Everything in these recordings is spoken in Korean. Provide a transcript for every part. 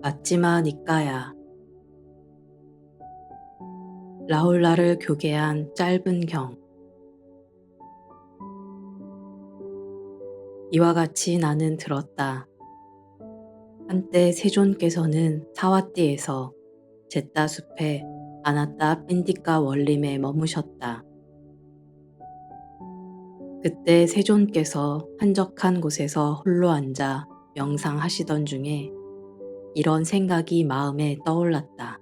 맞지마 니까야. 라울라를 교계한 짧은 경. 이와 같이 나는 들었다. 한때 세존께서는 사와띠에서 제따 숲에 아나따 뺀디까 원림에 머무셨다. 그때 세존께서 한적한 곳에서 홀로 앉아 명상하시던 중에 이런 생각이 마음에 떠올랐다.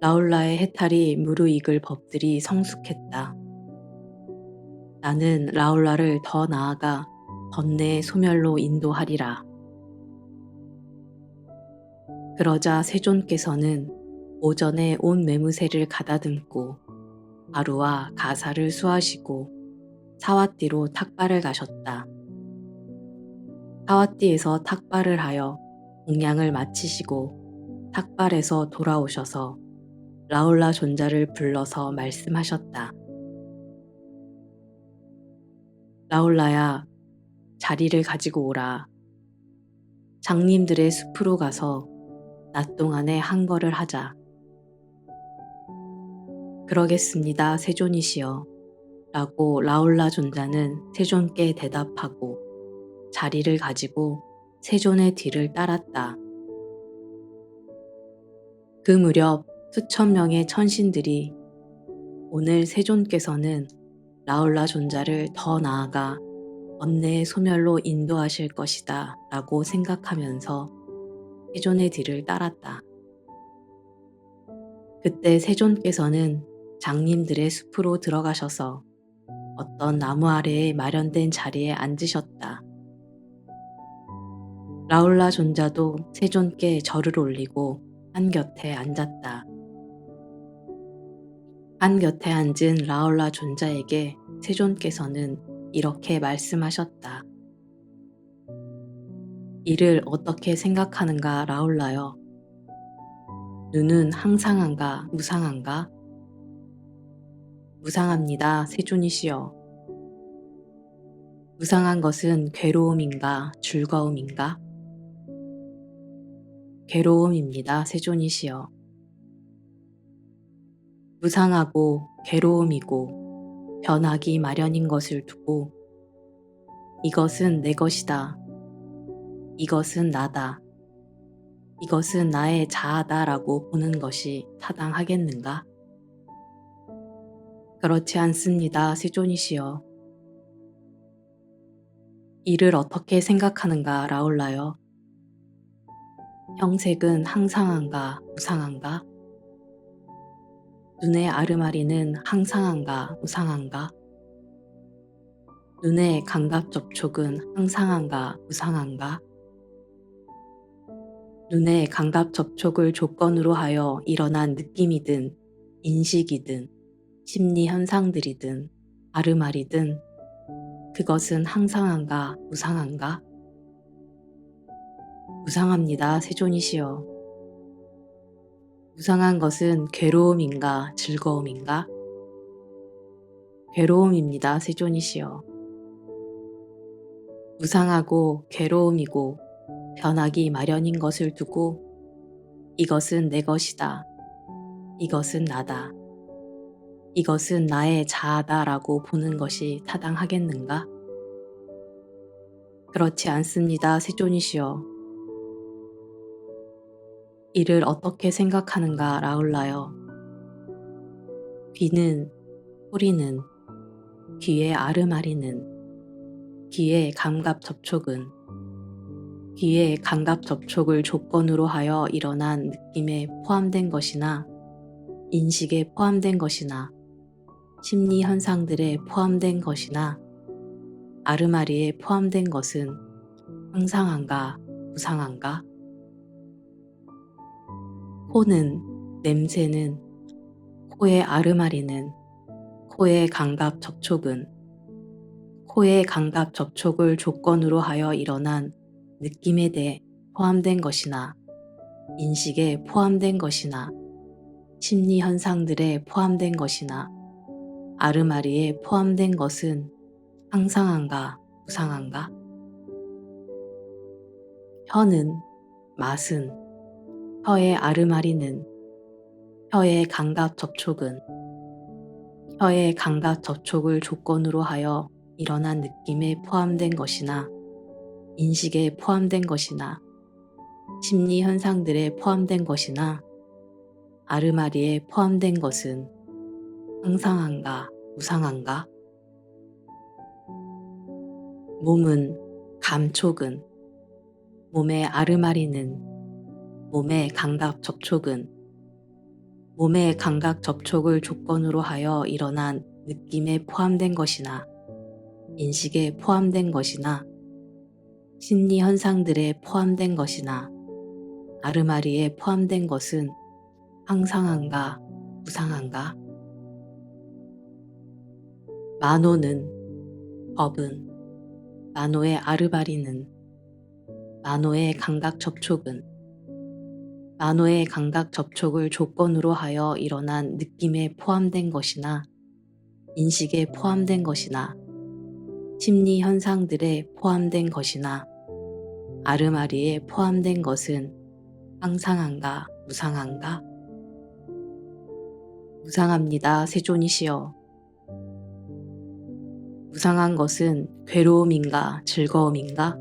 라울라의 해탈이 무르익을 법들이 성숙했다. 나는 라울라를 더 나아가 번뇌의 소멸로 인도하리라. 그러자 세존께서는 오전에 온 매무새를 가다듬고 바루와 가사를 수하시고 사와띠로 탁발을 가셨다. 사와띠에서 탁발을 하여 공양을 마치시고 탁발에서 돌아오셔서 라울라 존자를 불러서 말씀하셨다. 라울라야, 자리를 가지고 오라. 장님들의 숲으로 가서 낮 동안에 한거를 하자. 그러겠습니다, 세존이시여. 라고 라울라 존자는 세존께 대답하고 자리를 가지고 세존의 뒤를 따랐다. 그 무렵 수천 명의 천신들이 오늘 세존께서는 라울라 존자를 더 나아가 번뇌의 소멸로 인도하실 것이다 라고 생각하면서 세존의 뒤를 따랐다. 그때 세존께서는 장님들의 숲으로 들어가셔서 어떤 나무 아래에 마련된 자리에 앉으셨다. 라울라 존자도 세존께 절을 올리고 한 곁에 앉았다. 한 곁에 앉은 라울라 존자에게 세존께서는 이렇게 말씀하셨다. 이를 어떻게 생각하는가 라울라여. 눈은 항상한가 무상한가? 무상합니다 세존이시여. 무상한 것은 괴로움인가 즐거움인가? 괴로움입니다 세존이시여. 무상하고 괴로움이고 변하기 마련인 것을 두고 이것은 내 것이다. 이것은 나다. 이것은 나의 자아다라고 보는 것이 타당하겠는가? 그렇지 않습니다, 세존이시여. 이를 어떻게 생각하는가, 라울라여. 형색은 항상한가, 무상한가? 눈의 아르마리는 항상한가 무상한가? 눈의 감각 접촉은 항상한가 무상한가? 눈의 감각 접촉을 조건으로 하여 일어난 느낌이든 인식이든 심리 현상들이든 아르마리든 그것은 항상한가 무상한가? 무상합니다 세존이시여. 무상한 것은 괴로움인가 즐거움인가? 괴로움입니다, 세존이시여. 무상하고 괴로움이고 변하기 마련인 것을 두고 이것은 내 것이다. 이것은 나다. 이것은 나의 자아다라고 보는 것이 타당하겠는가? 그렇지 않습니다, 세존이시여. 이를 어떻게 생각하는가 라울라여. 귀는, 소리는, 귀의 아르마리는, 귀의 감각 접촉은, 귀의 감각 접촉을 조건으로 하여 일어난 느낌에 포함된 것이나, 인식에 포함된 것이나, 심리 현상들에 포함된 것이나, 아르마리에 포함된 것은 항상한가, 무상한가? 코는, 냄새는, 코의 아르마리는, 코의 감각 접촉은, 코의 감각 접촉을 조건으로 하여 일어난 느낌에 대해 포함된 것이나, 인식에 포함된 것이나, 심리 현상들에 포함된 것이나, 아르마리에 포함된 것은 항상한가, 무상한가? 혀는, 맛은, 혀의 아르마리는, 혀의 감각 접촉은, 혀의 감각 접촉을 조건으로 하여 일어난 느낌에 포함된 것이나 인식에 포함된 것이나 심리 현상들에 포함된 것이나 아르마리에 포함된 것은 상상한가 무상한가? 몸은 감촉은 몸의 아르마리는 몸의 감각 접촉은 몸의 감각 접촉을 조건으로 하여 일어난 느낌에 포함된 것이나 인식에 포함된 것이나 심리 현상들에 포함된 것이나 아르마리에 포함된 것은 항상한가 무상한가? 마노는 법은 마노의 아르바리는 마노의 감각 접촉은 마노의 감각 접촉을 조건으로 하여 일어난 느낌에 포함된 것이나 인식에 포함된 것이나 심리 현상들에 포함된 것이나 아르마리에 포함된 것은 항상한가 무상한가? 무상합니다 세존이시여. 무상한 것은 괴로움인가 즐거움인가?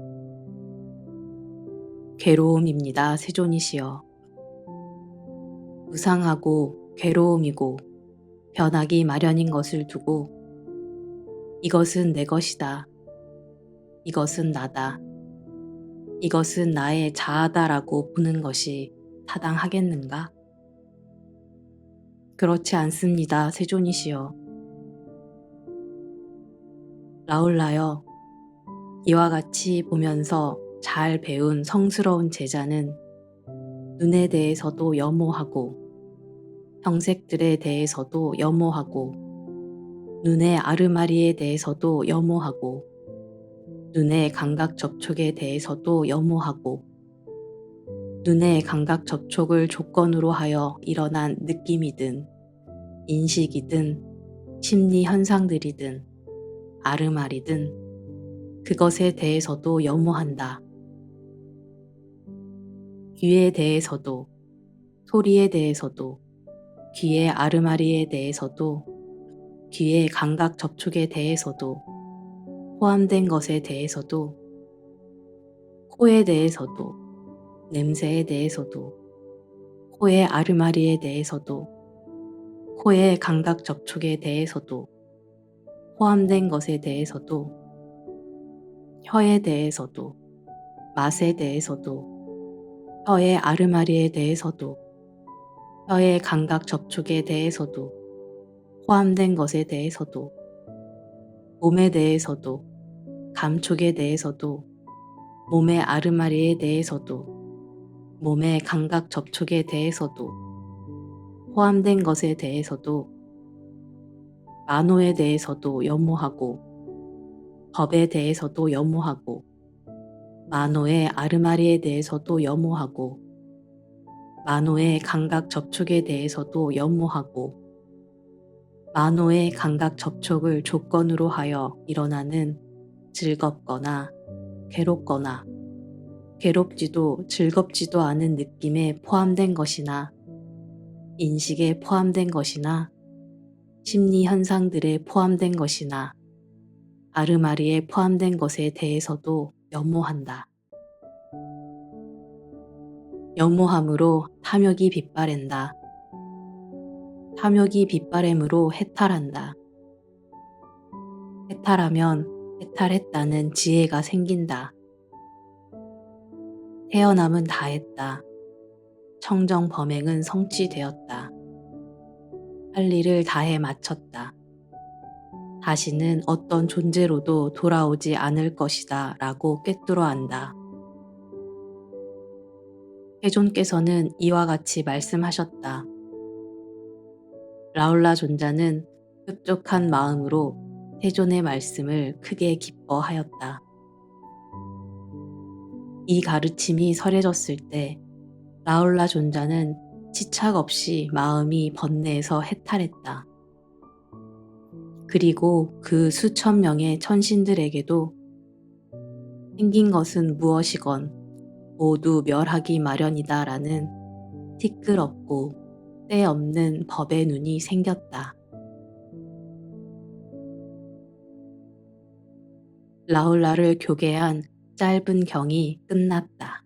괴로움입니다 세존이시여. 무상하고 괴로움이고 변하기 마련인 것을 두고 이것은 내 것이다. 이것은 나다. 이것은 나의 자아다라고 보는 것이 타당하겠는가? 그렇지 않습니다. 세존이시여. 라울라여, 이와 같이 보면서 잘 배운 성스러운 제자는 눈에 대해서도 염호하고 형색들에 대해서도 염호하고 눈의 아르마리에 대해서도 염호하고 눈의 감각 접촉에 대해서도 염호하고 눈의 감각 접촉을 조건으로 하여 일어난 느낌이든 인식이든 심리 현상들이든 아르마리든 그것에 대해서도 염호한다. 귀에 대해서도 소리에 대해서도 귀의 아르마리에 대해서도 귀의 감각 접촉에 대해서도 포함된 것에 대해서도 코에 대해서도 냄새에 대해서도 코의 아르마리에 대해서도 코의 감각 접촉에 대해서도 포함된 것에 대해서도 혀에 대해서도 맛에 대해서도 혀의 아르마리에 대해서도 혀의 감각 접촉에 대해서도 포함된 것에 대해서도 몸에 대해서도 감촉에 대해서도 몸의 아르마리에 대해서도 몸의 감각 접촉에 대해서도 포함된 것에 대해서도 만호에 대해서도 염호하고 법에 대해서도 염호하고 만호의 아르마리에 대해서도 염호하고 만호의 감각 접촉에 대해서도 염호하고 만호의 감각 접촉을 조건으로 하여 일어나는 즐겁거나 괴롭거나 괴롭지도 즐겁지도 않은 느낌에 포함된 것이나 인식에 포함된 것이나 심리 현상들에 포함된 것이나 아르마리에 포함된 것에 대해서도 염호한다. 염호함으로 탐욕이 빗바랜다. 탐욕이 빗바램으로 해탈한다. 해탈하면 해탈했다는 지혜가 생긴다. 태어남은 다했다. 청정 범행은 성취되었다. 할 일을 다해 마쳤다. 다시는 어떤 존재로도 돌아오지 않을 것이다 라고 꿰뚫어 안다. 해존께서는 이와 같이 말씀하셨다. 라울라 존자는 흡족한 마음으로 해존의 말씀을 크게 기뻐하였다. 이 가르침이 설해졌을 때 라울라 존자는 지착 없이 마음이 번뇌에서 해탈했다. 그리고 그 수천 명의 천신들에게도 생긴 것은 무엇이건 모두 멸하기 마련이다라는 티끌없고 때없는 법의 눈이 생겼다. 라울라를 교계한 짧은 경이 끝났다.